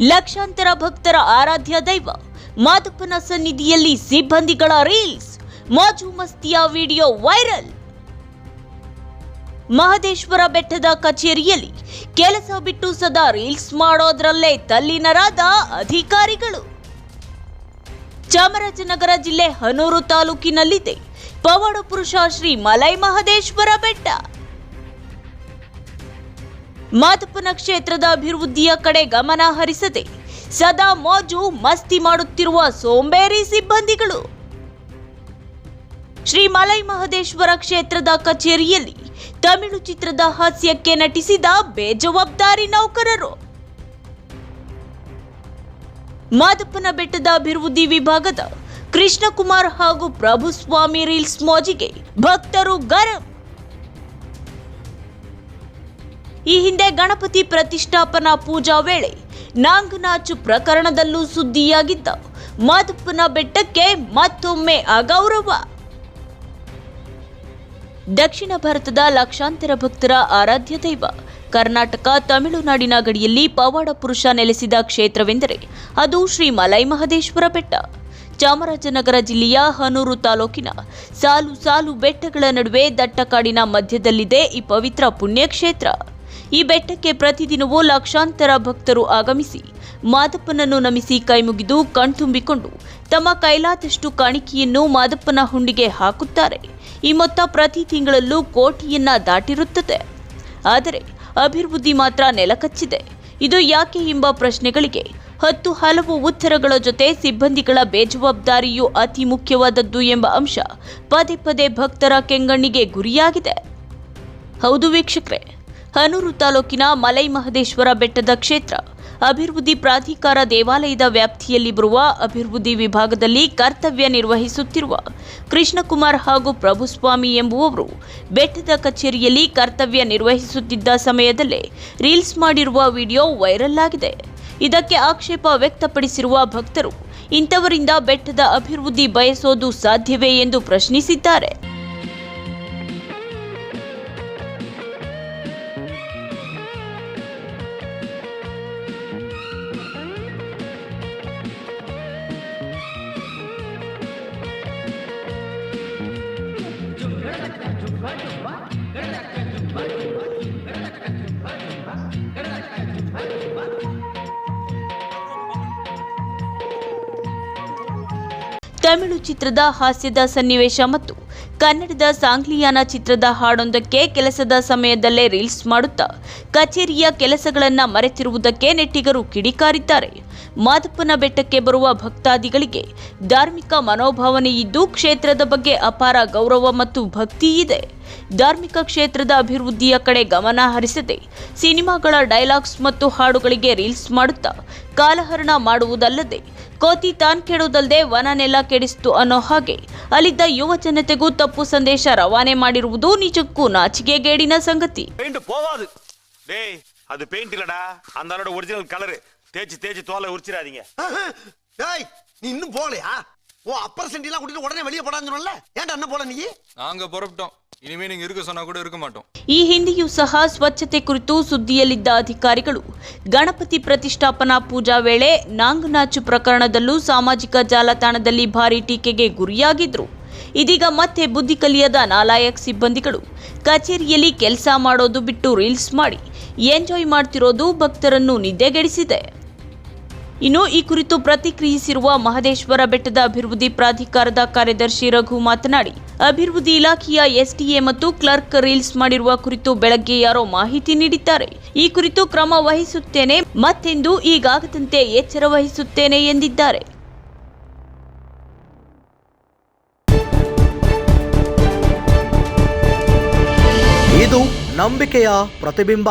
ಲಕ್ಷಾಂತರ ಭಕ್ತರ ಆರಾಧ್ಯ ದೈವ ಮಾದಪ್ಪನ ಸನ್ನಿಧಿಯಲ್ಲಿ ಸಿಬ್ಬಂದಿಗಳ ರೀಲ್ಸ್, ಮಾಜು ಮಸ್ತಿಯ ವಿಡಿಯೋ ವೈರಲ್. ಮಹದೇಶ್ವರ ಬೆಟ್ಟದ ಕಚೇರಿಯಲ್ಲಿ ಕೆಲಸ ಬಿಟ್ಟು ಸದಾ ರೀಲ್ಸ್ ಮಾಡೋದ್ರಲ್ಲೇ ತಲ್ಲಿನರಾದ ಅಧಿಕಾರಿಗಳು. ಚಾಮರಾಜನಗರ ಜಿಲ್ಲೆ ಹನೂರು ತಾಲೂಕಿನಲ್ಲಿದೆ ಪವಾಡ ಪುರುಷ ಶ್ರೀ ಮಲೈ ಮಹದೇಶ್ವರ ಬೆಟ್ಟ. ಮಾದಪ್ಪನ ಕ್ಷೇತ್ರದ ಅಭಿವೃದ್ಧಿಯ ಕಡೆ ಗಮನ ಹರಿಸದೆ ಸದಾ ಮೋಜು ಮಸ್ತಿ ಮಾಡುತ್ತಿರುವ ಸೋಂಬೇರಿ ಸಿಬ್ಬಂದಿಗಳು. ಶ್ರೀ ಮಲೈ ಮಹದೇಶ್ವರ ಕ್ಷೇತ್ರದ ಕಚೇರಿಯಲ್ಲಿ ತಮಿಳು ಚಿತ್ರದ ಹಾಸ್ಯಕ್ಕೆ ನಟಿಸಿದ ಬೇಜವಾಬ್ದಾರಿ ನೌಕರರು. ಮಾದಪ್ಪನ ಬೆಟ್ಟದ ಅಭಿವೃದ್ಧಿ ವಿಭಾಗದ ಕೃಷ್ಣಕುಮಾರ್ ಹಾಗೂ ಪ್ರಭುಸ್ವಾಮಿ ರೀಲ್ಸ್ ಮೋಜಿಗೆ ಭಕ್ತರು ಗರಂ. ಈ ಹಿಂದೆ ಗಣಪತಿ ಪ್ರತಿಷ್ಠಾಪನಾ ಪೂಜಾ ವೇಳೆ ನಾಂಗನಾಚು ಪ್ರಕರಣದಲ್ಲೂ ಸುದ್ದಿಯಾಗಿದ್ದ ಮಾದಪ್ಪನ ಬೆಟ್ಟಕ್ಕೆ ಮತ್ತೊಮ್ಮೆ ಅಗೌರವ. ದಕ್ಷಿಣ ಭಾರತದ ಲಕ್ಷಾಂತರ ಭಕ್ತರ ಆರಾಧ್ಯ ದೈವ. ಕರ್ನಾಟಕ ತಮಿಳುನಾಡಿನ ಗಡಿಯಲ್ಲಿ ಪವಾಡ ಪುರುಷ ನೆಲೆಸಿದ ಕ್ಷೇತ್ರವೆಂದರೆ ಅದು ಶ್ರೀ ಮಲೈ ಮಹದೇಶ್ವರ ಬೆಟ್ಟ. ಚಾಮರಾಜನಗರ ಜಿಲ್ಲೆಯ ಹನೂರು ತಾಲೂಕಿನ ಸಾಲು ಸಾಲು ಬೆಟ್ಟಗಳ ನಡುವೆ ದಟ್ಟಕಾಡಿನ ಮಧ್ಯದಲ್ಲಿದೆ ಈ ಪವಿತ್ರ ಪುಣ್ಯಕ್ಷೇತ್ರ. ಈ ಬೆಟ್ಟಕ್ಕೆ ಪ್ರತಿದಿನವೂ ಲಕ್ಷಾಂತರ ಭಕ್ತರು ಆಗಮಿಸಿ ಮಾದಪ್ಪನನ್ನು ನಮಿಸಿ ಕೈಮುಗಿದು ಕಣ್ತುಂಬಿಕೊಂಡು ತಮ್ಮ ಕೈಲಾದಷ್ಟು ಕಾಣಿಕೆಯನ್ನು ಮಾದಪ್ಪನ ಹುಂಡಿಗೆ ಹಾಕುತ್ತಾರೆ. ಈ ಮೊತ್ತ ಪ್ರತಿ ತಿಂಗಳಲ್ಲೂ ಕೋಟಿಯನ್ನ ದಾಟಿರುತ್ತದೆ. ಆದರೆ ಅಭಿವೃದ್ಧಿ ಮಾತ್ರ ನೆಲಕಚ್ಚಿದೆ. ಇದು ಯಾಕೆ ಎಂಬ ಪ್ರಶ್ನೆಗಳಿಗೆ ಹತ್ತು ಹಲವು ಉತ್ತರಗಳ ಜೊತೆ ಸಿಬ್ಬಂದಿಗಳ ಬೇಜವಾಬ್ದಾರಿಯು ಅತಿ ಮುಖ್ಯವಾದದ್ದು ಎಂಬ ಅಂಶ ಪದೇ ಪದೇ ಭಕ್ತರ ಕೆಂಗಣ್ಣಿಗೆ ಗುರಿಯಾಗಿದೆ. ಹೌದು ವೀಕ್ಷಕರೇ ಹನೂರು ತಾಲೂಕಿನ ಮಲೈ ಮಹದೇಶ್ವರ ಬೆಟ್ಟದ ಕ್ಷೇತ್ರ. ಅಭಿವೃದ್ಧಿ ಪ್ರಾಧಿಕಾರ ದೇವಾಲಯದ ವ್ಯಾಪ್ತಿಯಲ್ಲಿ ಬರುವ ಅಭಿವೃದ್ಧಿ ವಿಭಾಗದಲ್ಲಿ ಕರ್ತವ್ಯ ನಿರ್ವಹಿಸುತ್ತಿರುವ ಕೃಷ್ಣಕುಮಾರ್ ಹಾಗೂ ಪ್ರಭುಸ್ವಾಮಿ ಎಂಬುವವರು ಬೆಟ್ಟದ ಕಚೇರಿಯಲ್ಲಿ ಕರ್ತವ್ಯ ನಿರ್ವಹಿಸುತ್ತಿದ್ದ ಸಮಯದಲ್ಲೇ ರೀಲ್ಸ್ ಮಾಡಿರುವ ವಿಡಿಯೋ ವೈರಲ್ ಆಗಿದೆ. ಇದಕ್ಕೆ ಆಕ್ಷೇಪ ವ್ಯಕ್ತಪಡಿಸಿರುವ ಭಕ್ತರು, ಇಂಥವರಿಂದ ಬೆಟ್ಟದ ಅಭಿವೃದ್ಧಿ ಬಯಸೋದು ಸಾಧ್ಯವೇ ಎಂದು ಪ್ರಶ್ನಿಸಿದ್ದಾರೆ. ತಮಿಳು ಚಿತ್ರದ ಹಾಸ್ಯದ ಸನ್ನಿವೇಶ ಮತ್ತು ಕನ್ನಡದ ಸಾಂಗ್ಲಿಯಾನ ಚಿತ್ರದ ಹಾಡೊಂದಕ್ಕೆ ಕೆಲಸದ ಸಮಯದಲ್ಲೇ ರೀಲ್ಸ್ ಮಾಡುತ್ತಾ ಕಚೇರಿಯ ಕೆಲಸಗಳನ್ನು ಮರೆತಿರುವುದಕ್ಕೆ ನೆಟ್ಟಿಗರು ಕಿಡಿಕಾರಿದ್ದಾರೆ. ಮಾದಪ್ಪನ ಬೆಟ್ಟಕ್ಕೆ ಬರುವ ಭಕ್ತಾದಿಗಳಿಗೆ ಧಾರ್ಮಿಕ ಮನೋಭಾವನೆ ಇದ್ದು ಕ್ಷೇತ್ರದ ಬಗ್ಗೆ ಅಪಾರ ಗೌರವ ಮತ್ತು ಭಕ್ತಿ ಇದೆ. ಧಾರ್ಮಿಕ ಕ್ಷೇತ್ರದ ಅಭಿವೃದ್ಧಿಯ ಕಡೆ ಗಮನ ಹರಿಸದೆ ಸಿನಿಮಾಗಳ ಡೈಲಾಗ್ಸ್ ಮತ್ತು ಹಾಡುಗಳಿಗೆ ರೀಲ್ಸ್ ಮಾಡುತ್ತಾ ಕಾಲಹರಣ ಮಾಡುವುದಲ್ಲದೆ ಕೋತಿ ತಾನ್ ಕೆಡೋದಲ್ಲದೆ ವನ ನೆಲ ಕೆಡಿಸ್ತು ಅನ್ನೋ ಹಾಗೆ ಅಲ್ಲಿದ್ದ ಯುವ ಜನತೆಗೂ ತಪ್ಪು ಸಂದೇಶ ರವಾನೆ ಮಾಡಿರುವುದು ನಿಜಕ್ಕೂ ನಾಚಿಕೆಗೇಡಿನ ಸಂಗತಿ பெயிண்ட் போவாது டேய் அது பெயிண்ட் இல்லடா அந்த ஆளோட ஒரிஜினல் கலரு தேய்ச்சி தேய்ச்சி தோலை உரிச்சிடாதீங்க ஏய் நீ இன்னும் போகலையா ஓ அப்பர் சென்டிலாம் கூட்டிட்டு உடனே வெளியே போடான்னு சொன்னல ஏன்டா என்ன போல நீ நாங்க புறப்பட்டோம் ಈ ಹಿಂದೆಯೂ ಸಹ ಸ್ವಚ್ಛತೆ ಕುರಿತು ಸುದ್ದಿಯಲ್ಲಿದ್ದ ಅಧಿಕಾರಿಗಳು, ಗಣಪತಿ ಪ್ರತಿಷ್ಠಾಪನಾ ಪೂಜಾ ವೇಳೆ ನಾಂಗ್ನಾಚು ಪ್ರಕರಣದಲ್ಲೂ ಸಾಮಾಜಿಕ ಜಾಲತಾಣದಲ್ಲಿ ಭಾರಿ ಟೀಕೆಗೆ ಗುರಿಯಾಗಿದ್ರು. ಇದೀಗ ಮತ್ತೆ ಬುದ್ಧಿ ಕಲಿಯದ ನಾಲಾಯಕ್ ಸಿಬ್ಬಂದಿಗಳು, ಕಚೇರಿಯಲ್ಲಿ ಕೆಲಸ ಮಾಡೋದು ಬಿಟ್ಟು ರೀಲ್ಸ್ ಮಾಡಿ, ಎಂಜಾಯ್ ಮಾಡ್ತಿರೋದು ಭಕ್ತರನ್ನು ನಿದ್ದೆಗೆಡಿಸಿದೆ. ಇನ್ನು ಈ ಕುರಿತು ಪ್ರತಿಕ್ರಿಯಿಸಿರುವ ಮಹದೇಶ್ವರ ಬೆಟ್ಟದ ಅಭಿವೃದ್ಧಿ ಪ್ರಾಧಿಕಾರದ ಕಾರ್ಯದರ್ಶಿ ರಘು ಮಾತನಾಡಿ, ಅಭಿವೃದ್ಧಿ ಇಲಾಖೆಯ ಎಸ್ಡಿಎ ಮತ್ತು ಕ್ಲರ್ಕ್ ರೀಲ್ಸ್ ಮಾಡಿರುವ ಕುರಿತು ಬೆಳಗ್ಗೆ ಯಾರೋ ಮಾಹಿತಿ ನೀಡಿದ್ದಾರೆ. ಈ ಕುರಿತು ಕ್ರಮ ವಹಿಸುತ್ತೇನೆ, ಮತ್ತೆಂದು ಈಗಾಗದಂತೆ ಎಚ್ಚರ ವಹಿಸುತ್ತೇನೆ ಎಂದಿದ್ದಾರೆ. ಇದು ನಂಬಿಕೆಯ ಪ್ರತಿಬಿಂಬ.